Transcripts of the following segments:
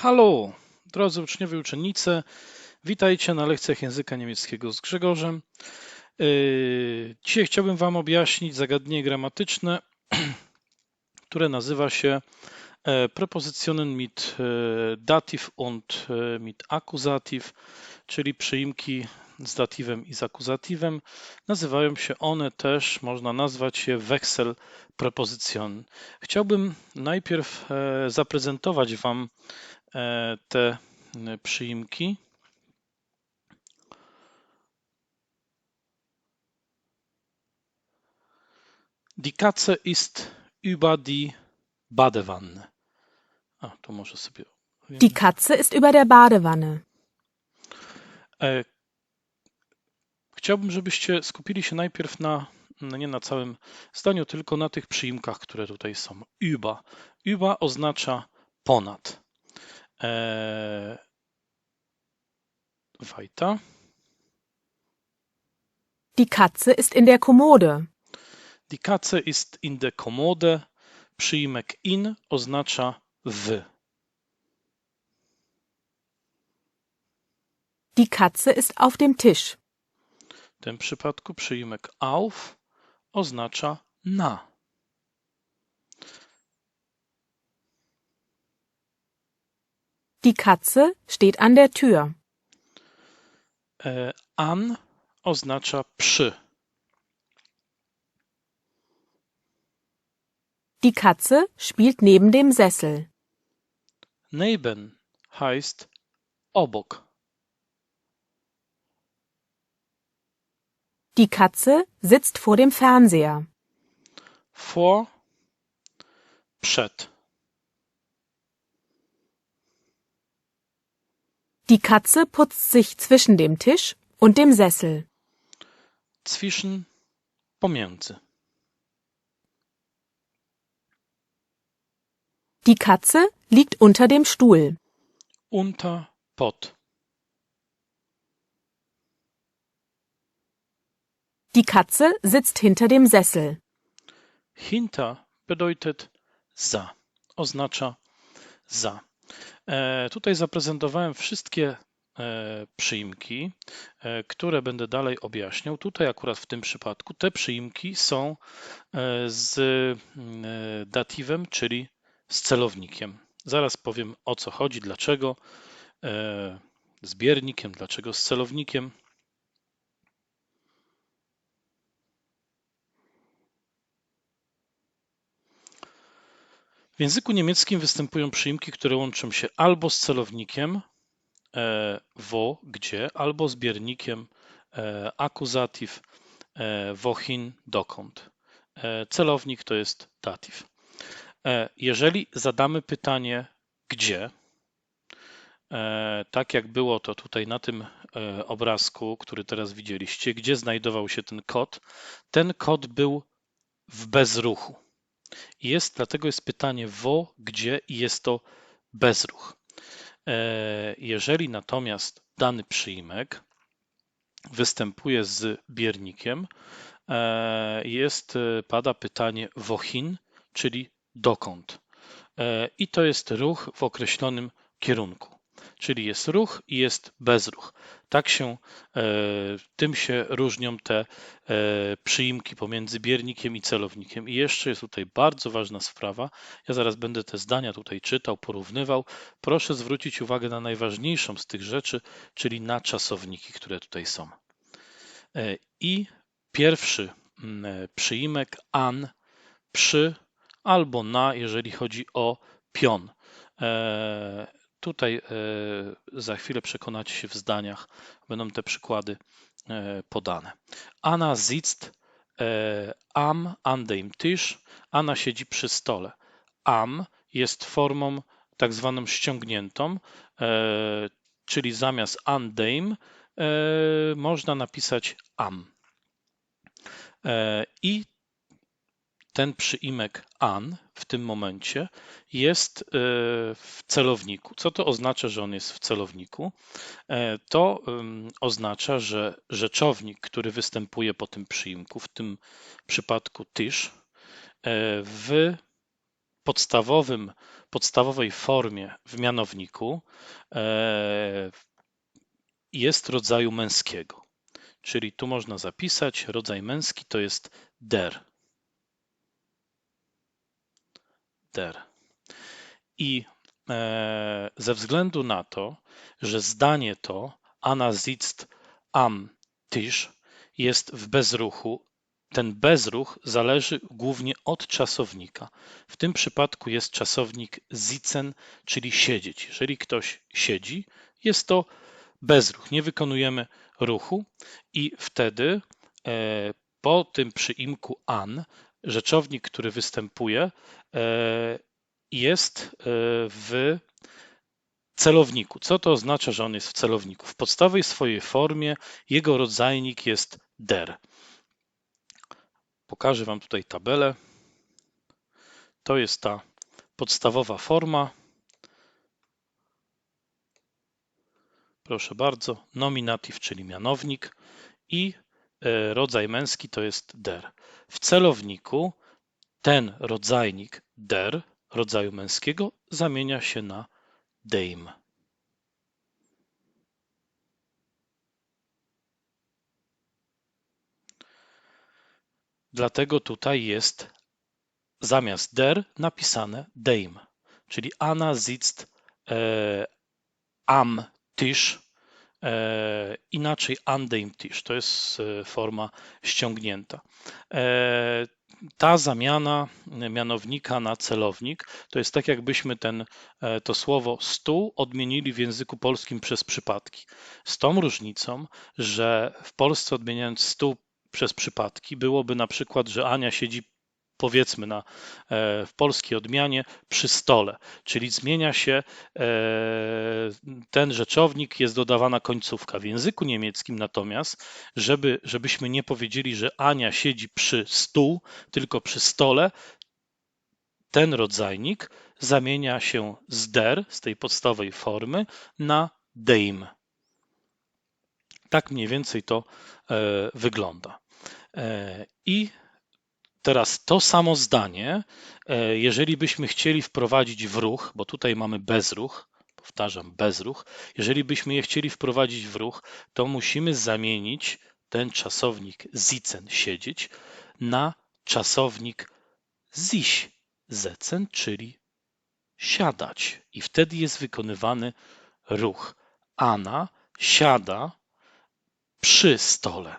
Halo, drodzy uczniowie i uczennice, witajcie na lekcjach języka niemieckiego z Grzegorzem. Yy, dzisiaj chciałbym Wam objaśnić zagadnienie gramatyczne, które nazywa się e, Präpositionen mit e, Dativ und e, mit Akkusativ, czyli przyimki z datywem i z akuzatywem. Nazywają się one też, można nazwać je Wechselpräpositionen. Chciałbym najpierw zaprezentować Wam te e, przyimki. Die Katze ist über die Badewanne. A, to może sobie. Die Katze ist über der Badewanne. E, chciałbym, żebyście skupili się najpierw na, no nie na całym zdaniu, tylko na tych przyimkach, które tutaj są. Über. Über oznacza ponad. Äh, weiter. Die Katze ist in der Kommode. Die Katze ist in der Kommode. Przyjmek in oznacza w. Die Katze ist auf dem Tisch. W tym przypadku przyjmek auf oznacza na. Die Katze steht an der Tür. E, an oznacza przy. Die Katze spielt neben dem Sessel. Neben heißt obok. Die Katze sitzt vor dem Fernseher. Vor przed. Die Katze putzt sich zwischen dem Tisch und dem Sessel. Zwischen pomiędzy. Die Katze liegt unter dem Stuhl. Unter pod. Die Katze sitzt hinter dem Sessel. Hinter bedeutet za. Oznacza za. E, tutaj zaprezentowałem wszystkie e, przyimki, e, które będę dalej objaśniał. Tutaj akurat w tym przypadku te przyimki są z datywem, czyli z celownikiem. Zaraz powiem o co chodzi, dlaczego z biernikiem, dlaczego z celownikiem. W języku niemieckim występują przyimki, które łączą się albo z celownikiem e, wo, gdzie, albo z biernikiem e, akuzatyw e, wohin, dokąd. Celownik to jest datyw. Jeżeli zadamy pytanie gdzie, tak jak było to tutaj na tym obrazku, który teraz widzieliście, gdzie znajdował się ten kod, ten kod był w bezruchu. Jest, dlatego jest pytanie wo, gdzie i jest to bezruch. E, jeżeli natomiast dany przyimek występuje z biernikiem, e, jest, e, pada pytanie wohin, czyli dokąd. I to jest ruch w określonym kierunku czyli jest ruch i jest bezruch. Tak się, e, tym się różnią te e, przyimki pomiędzy biernikiem i celownikiem. I jeszcze jest tutaj bardzo ważna sprawa. Ja zaraz będę te zdania tutaj czytał, porównywał. Proszę zwrócić uwagę na najważniejszą z tych rzeczy, czyli na czasowniki, które tutaj są. E, I pierwszy przyimek an, przy albo na, jeżeli chodzi o pion. Tutaj e, za chwilę przekonacie się w zdaniach, będą te przykłady e, podane. Anna sitzt e, am an dem Tisch. Anna siedzi przy stole. Am jest formą tak zwaną ściągniętą, czyli zamiast an dem można napisać am. I ten przyimek an w tym momencie jest e, w celowniku. Co to oznacza, że on jest w celowniku? E, to oznacza, że rzeczownik, który występuje po tym przyimku, w tym przypadku tyż, e, w podstawowym, podstawowej formie w mianowniku jest rodzaju męskiego. Czyli tu można zapisać rodzaj męski to jest der. Der. I e, ze względu na to, że zdanie to Anna sitzt am Tisch jest w bezruchu, ten bezruch zależy głównie od czasownika. W tym przypadku jest czasownik sitzen, czyli siedzieć. Jeżeli ktoś siedzi, jest to bezruch, nie wykonujemy ruchu i wtedy e, po tym przyimku an rzeczownik, który występuje, e, jest e, w celowniku. Co to oznacza, że on jest w celowniku? W podstawowej swojej formie jego rodzajnik jest der. Pokażę Wam tutaj tabelę. To jest ta podstawowa forma. Proszę bardzo, nominatyw, czyli mianownik i rodzaj męski to jest der. W celowniku ten rodzajnik der rodzaju męskiego zamienia się na deim. Dlatego tutaj jest zamiast der napisane deim, czyli Anna sitzt e, am Tisch, e, inaczej an dem Tisch. To jest e, forma ściągnięta. E, ta zamiana mianownika na celownik to jest tak, jakbyśmy ten, e, to słowo stół odmienili w języku polskim przez przypadki. Z tą różnicą, że w Polsce odmieniając stół przez przypadki byłoby na przykład, że Ania siedzi powiedzmy na, e, w polskiej odmianie przy stole, czyli zmienia się e, ten rzeczownik, jest dodawana końcówka. W języku niemieckim natomiast, żeby, żebyśmy nie powiedzieli, że Ania siedzi przy stół, tylko przy stole, ten rodzajnik zamienia się z der, z tej podstawowej formy, na deim. Tak mniej więcej to e, wygląda. I Teraz to samo zdanie, e, jeżeli byśmy chcieli wprowadzić w ruch, bo tutaj mamy bezruch, powtarzam, bezruch, jeżeli byśmy je chcieli wprowadzić w ruch, to musimy zamienić ten czasownik sitzen, siedzieć, na czasownik sich, setzen, czyli siadać. I wtedy jest wykonywany ruch. Ana siada przy stole.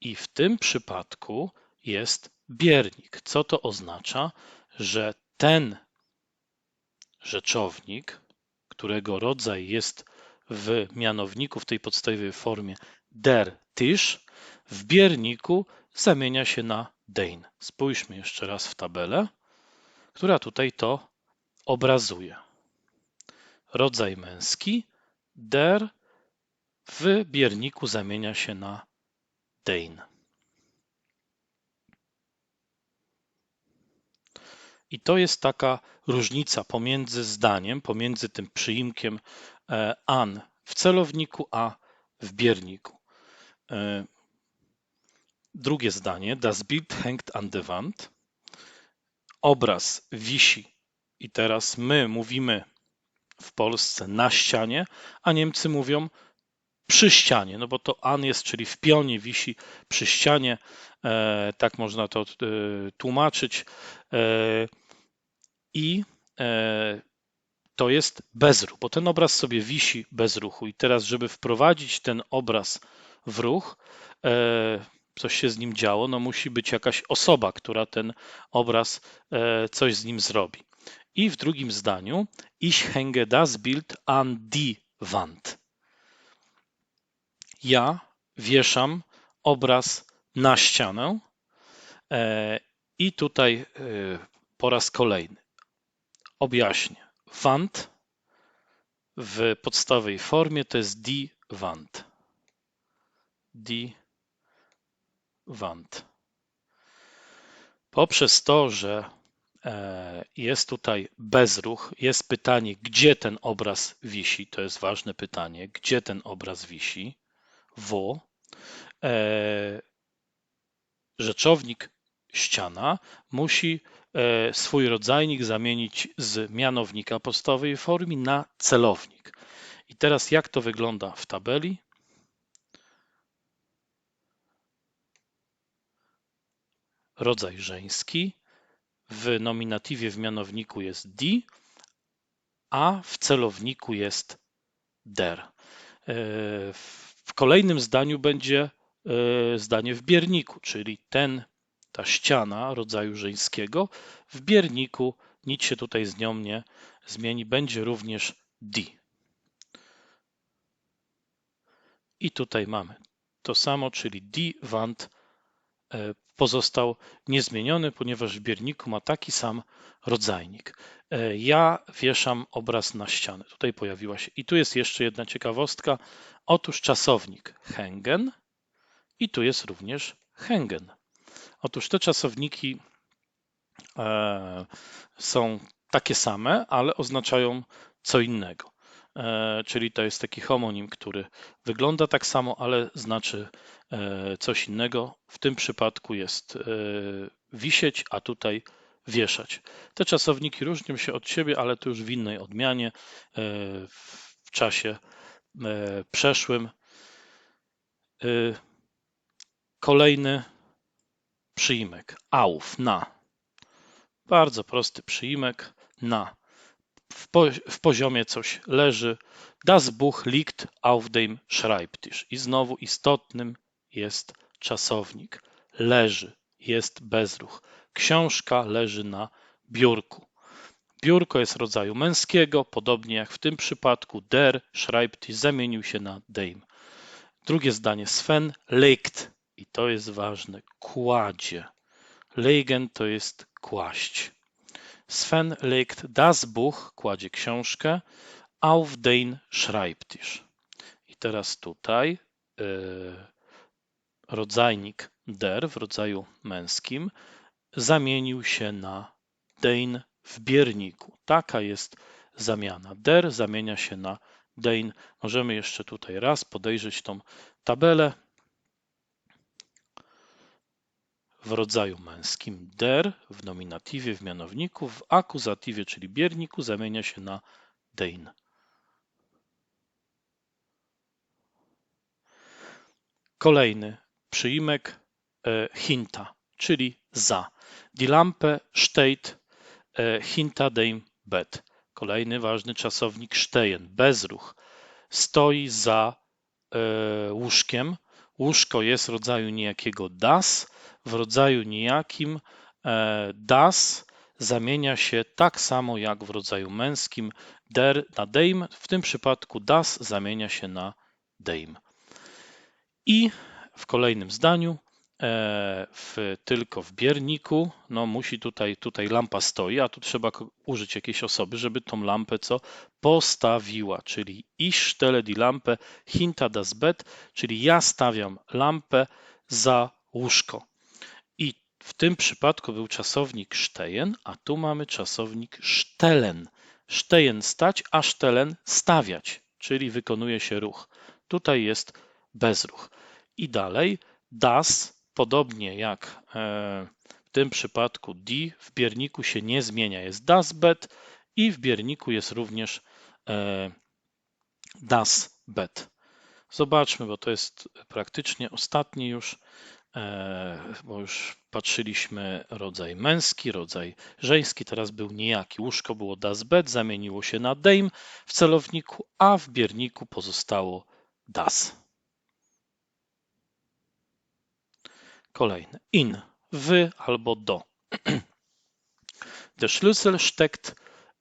I w tym przypadku jest biernik. Co to oznacza? Że ten rzeczownik, którego rodzaj jest w mianowniku w tej podstawowej formie der Tisch, w bierniku zamienia się na dein. Spójrzmy jeszcze raz w tabelę, która tutaj to obrazuje. Rodzaj męski der w bierniku zamienia się na dein. I to jest taka różnica pomiędzy zdaniem, pomiędzy tym przyimkiem e, an w celowniku, a w bierniku. E, drugie zdanie. Das Bild hängt an der Wand. Obraz wisi. I teraz my mówimy w Polsce na ścianie, a Niemcy mówią przy ścianie, no bo to an jest, czyli w pionie wisi przy ścianie, e, tak można to tłumaczyć i e, to jest bezruch, bo ten obraz sobie wisi bez ruchu. I teraz, żeby wprowadzić ten obraz w ruch, e, coś się z nim działo, no musi być jakaś osoba, która ten obraz e, coś z nim zrobi. I w drugim zdaniu, ich hänge das Bild an die Wand. Ja wieszam obraz na ścianę i tutaj po raz kolejny Objaśnię. Wand w podstawowej formie to jest die Wand. Wand. Poprzez to, że e, jest tutaj bezruch, jest pytanie, gdzie ten obraz wisi. To jest ważne pytanie, gdzie ten obraz wisi. Wo. E, rzeczownik ściana musi e, swój rodzajnik zamienić z mianownika podstawowej formy na celownik. I teraz jak to wygląda w tabeli? Rodzaj żeński. W nominatywie w mianowniku jest D, a w celowniku jest der. E, w kolejnym zdaniu będzie e, zdanie w bierniku, czyli ten, ta ściana rodzaju żeńskiego w bierniku, nic się tutaj z nią nie zmieni, będzie również D. I tutaj mamy to samo, czyli D Wand pozostał niezmieniony, ponieważ w bierniku ma taki sam rodzajnik. E, ja wieszam obraz na ścianę. Tutaj pojawiła się. I tu jest jeszcze jedna ciekawostka. Otóż czasownik hängen i tu jest również hängen. Otóż te czasowniki e, są takie same, ale oznaczają co innego. E, czyli to jest taki homonim, który wygląda tak samo, ale znaczy e, coś innego. W tym przypadku jest e, wisieć, a tutaj wieszać. Te czasowniki różnią się od siebie, ale to już w innej odmianie w czasie przeszłym. Kolejny przyimek auf, na. Bardzo prosty przyimek na w, po, w poziomie coś leży. Das Buch liegt auf dem Schreibtisch. I znowu istotnym jest czasownik. Leży, jest bezruch. Książka leży na biurku. Biurko jest rodzaju męskiego, podobnie jak w tym przypadku der Schreibtisch zamienił się na dem. Drugie zdanie Sven legt i to jest ważne, kładzie. Legen to jest kłaść. Sven legt das Buch, kładzie książkę, auf den Schreibtisch. I teraz tutaj yy, rodzajnik der w rodzaju męskim zamienił się na den w bierniku. Taka jest zamiana. Der zamienia się na den. Możemy jeszcze tutaj raz podejrzeć tą tabelę. W rodzaju męskim der, w nominatywie, w mianowniku, w akuzatywie, czyli bierniku, zamienia się na dein. Kolejny przyimek e, hinta, czyli za. Die Lampe steht e, hinter dem Bett. Kolejny ważny czasownik stehen, bezruch. Stoi za e, łóżkiem. Łóżko jest rodzaju niejakiego das, w rodzaju nijakim e, das zamienia się tak samo jak w rodzaju męskim der na deim. W tym przypadku das zamienia się na deim. I w kolejnym zdaniu w, tylko w bierniku, no musi tutaj, tutaj lampa stoi, a tu trzeba użyć jakiejś osoby, żeby tą lampę co postawiła, czyli ich stelle die Lampe hinter das Bett, czyli ja stawiam lampę za łóżko. W tym przypadku był czasownik stehen, a tu mamy czasownik stellen. Stehen stać, a stellen stawiać, czyli wykonuje się ruch. Tutaj jest bezruch. I dalej das, podobnie jak e, w tym przypadku die, w bierniku się nie zmienia. Jest das Bett i w bierniku jest również e, das Bett. Zobaczmy, bo to jest praktycznie ostatni już E, bo już patrzyliśmy rodzaj męski, rodzaj żeński, teraz był niejaki. Łóżko było das Bett, zamieniło się na deim w celowniku, a w bierniku pozostało das. Kolejne. In, w albo do. Der Schlüssel steckt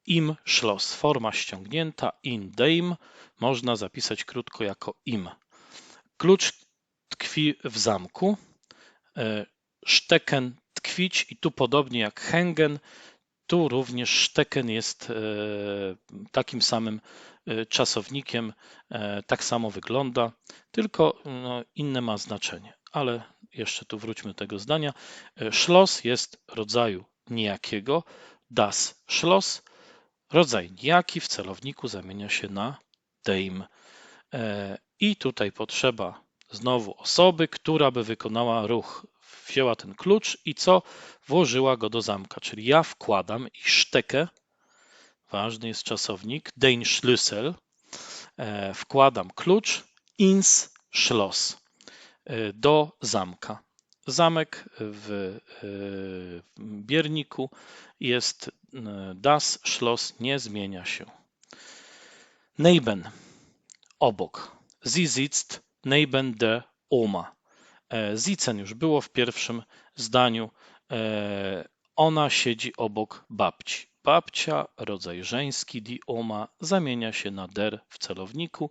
im Schloss. Forma ściągnięta in deim można zapisać krótko jako im. Klucz tkwi w zamku. Stecken tkwić i tu podobnie jak hängen, tu również stecken jest e, takim samym e, czasownikiem, e, tak samo wygląda, tylko no, inne ma znaczenie. Ale jeszcze tu wróćmy do tego zdania. Schloss jest rodzaju nijakiego, das Schloss, rodzaj nijaki w celowniku zamienia się na dem. I tutaj potrzeba znowu osoby, która by wykonała ruch wzięła ten klucz i co? Włożyła go do zamka, czyli ja wkładam i sztekę, ważny jest czasownik, den Schlüssel, e, wkładam klucz ins Schloss, e, do zamka. Zamek w bierniku jest das Schloss, nie zmienia się. Neben, obok. Sie sitzt neben der Oma. Sitzen już było w pierwszym zdaniu. E, ona siedzi obok babci. Babcia, rodzaj żeński, die Oma, zamienia się na der w celowniku,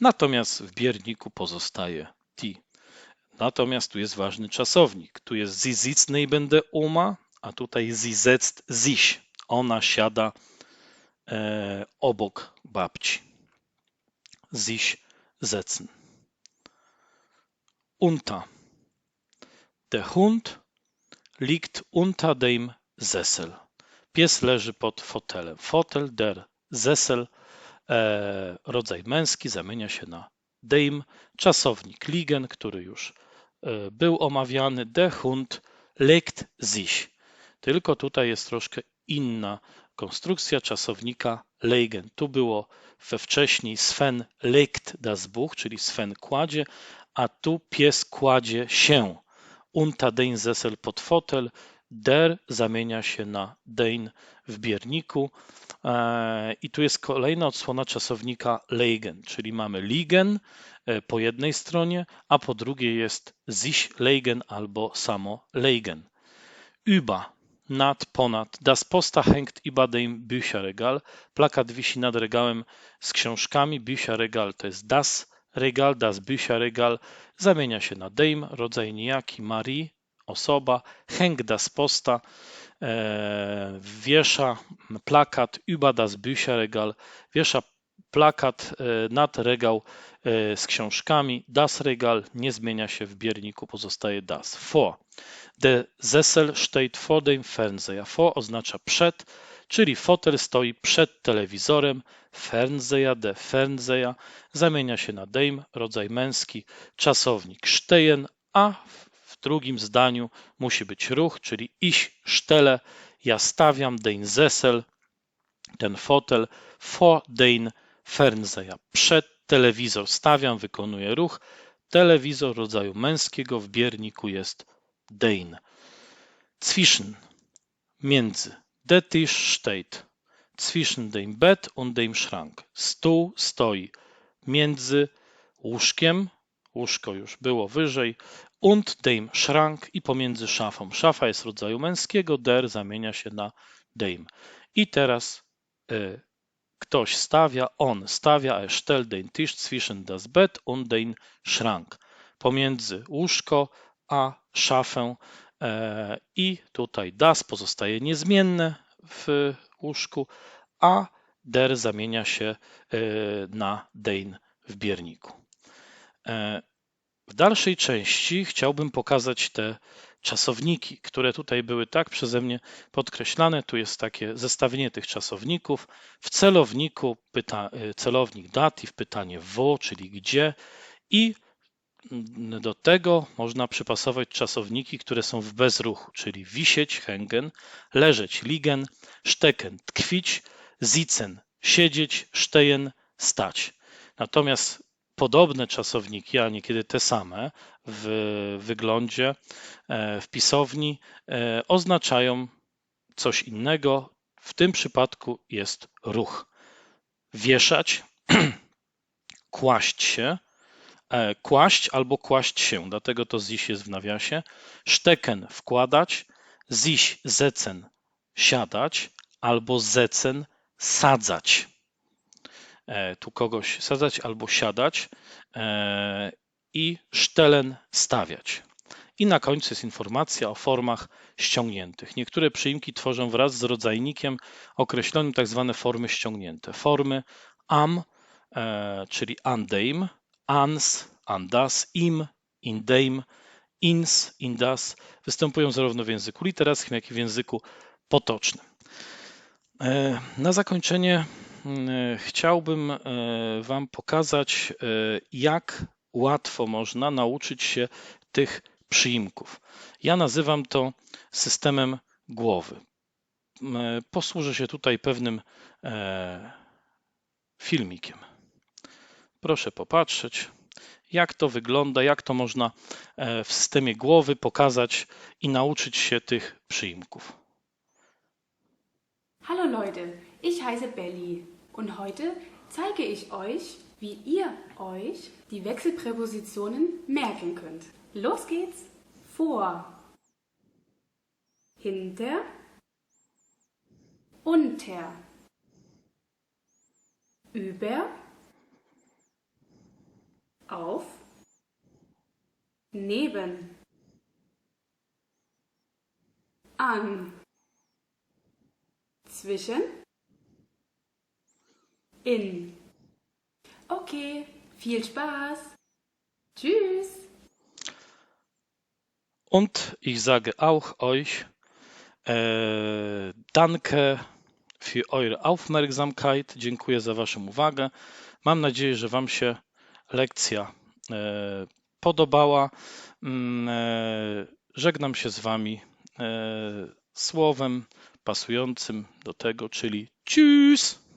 natomiast w bierniku pozostaje die. Natomiast tu jest ważny czasownik. Tu jest sie sitzt neben der Oma, a tutaj sie setzt sich. Ona siada e, obok babci. Sich setzen. Unter. Der Hund liegt unter dem Sessel. Pies leży pod fotelem. Fotel, der Sessel, e, rodzaj męski, zamienia się na dem. Czasownik liegen, który już był omawiany. Der Hund legt sich. Tylko tutaj jest troszkę inna konstrukcja czasownika legen. Tu było we wcześniej Sven legt das Buch, czyli Sven kładzie, a tu pies kładzie się. Unta den Sessel pod fotel, der zamienia się na den w bierniku. E, I tu jest kolejna odsłona czasownika legen, czyli mamy liegen e, po jednej stronie, a po drugiej jest sich legen albo samo legen. Über, nad, ponad. Das Posta hängt über dem Bücherregal. Plakat wisi nad regałem z książkami. Bücherregal to jest das Regal, das Bücherregal zamienia się na Dame, rodzaj nijaki, Marie, osoba, Heng das Posta, wiesza plakat über das Bücherregal, wiesza plakat e, nad regał e, z książkami. Das Regal nie zmienia się w bierniku, pozostaje das. Vor. Der Sessel steht vor dem Fernseher. Vor oznacza przed, czyli fotel stoi przed telewizorem. Fernseher, de Fernseher zamienia się na dejm, rodzaj męski, czasownik stehen, a w drugim zdaniu musi być ruch, czyli iść stelle, ja stawiam den Sessel, ten fotel, vor den Fernseher, przed telewizor stawiam, wykonuję ruch. Telewizor rodzaju męskiego w bierniku jest den. Zwischen, między. Der Tisch steht zwischen dem Bett und dem Schrank. Stół stoi między łóżkiem, łóżko już było wyżej, und dem Schrank i pomiędzy szafą. Szafa jest rodzaju męskiego, der zamienia się na dem. I teraz y, ktoś stawia, on stawia, er stellt den Tisch zwischen das Bett und den Schrank. Pomiędzy łóżko a szafę e, i tutaj das pozostaje niezmienne w łóżku, a der zamienia się e, na den w bierniku. W dalszej części chciałbym pokazać te czasowniki, które tutaj były tak przeze mnie podkreślane. Tu jest takie zestawienie tych czasowników. W celowniku pyta, celownik dativ, pytanie wo, czyli gdzie i do tego można przypasować czasowniki, które są w bezruchu, czyli wisieć, hängen, leżeć, liegen, stecken, tkwić, sitzen, siedzieć, stehen, stać. Natomiast podobne czasowniki, a niekiedy te same w wyglądzie, e, w pisowni e, oznaczają coś innego. W tym przypadku jest ruch. Wieszać, kłaść się, E, kłaść albo kłaść się, dlatego to ziś jest w nawiasie. Stecken wkładać, ziś zecen siadać albo zecen sadzać. E, tu kogoś sadzać albo siadać e, i sztelen stawiać. I na końcu jest informacja o formach ściągniętych. Niektóre przyimki tworzą wraz z rodzajnikiem określonym tak zwane formy ściągnięte. Formy am, czyli andame, ans, andas, im, indame, ins, indas występują zarówno w języku literackim, jak i w języku potocznym. E, na zakończenie e, chciałbym e, Wam pokazać, jak łatwo można nauczyć się tych przyimków. Ja nazywam to systemem głowy. Posłużę się tutaj pewnym e, filmikiem. Proszę popatrzeć, jak to wygląda, jak to można e, w systemie głowy pokazać i nauczyć się tych przyimków. Hallo Leute, ich heiße Belly und heute zeige ich euch, wie ihr euch die Wechselpräpositionen merken könnt. Los geht's! Vor, hinter, unter, über, auf, neben, an, zwischen, in. Okay, viel Spaß. Tschüss. Und ich sage auch euch, äh, danke für eure Aufmerksamkeit. Dziękuję za Waszą uwagę. Mam nadzieję, że Wam się lekcja e, podobała. Mm, e, Żegnam się z Wami e, słowem pasującym do tego, czyli tschüss.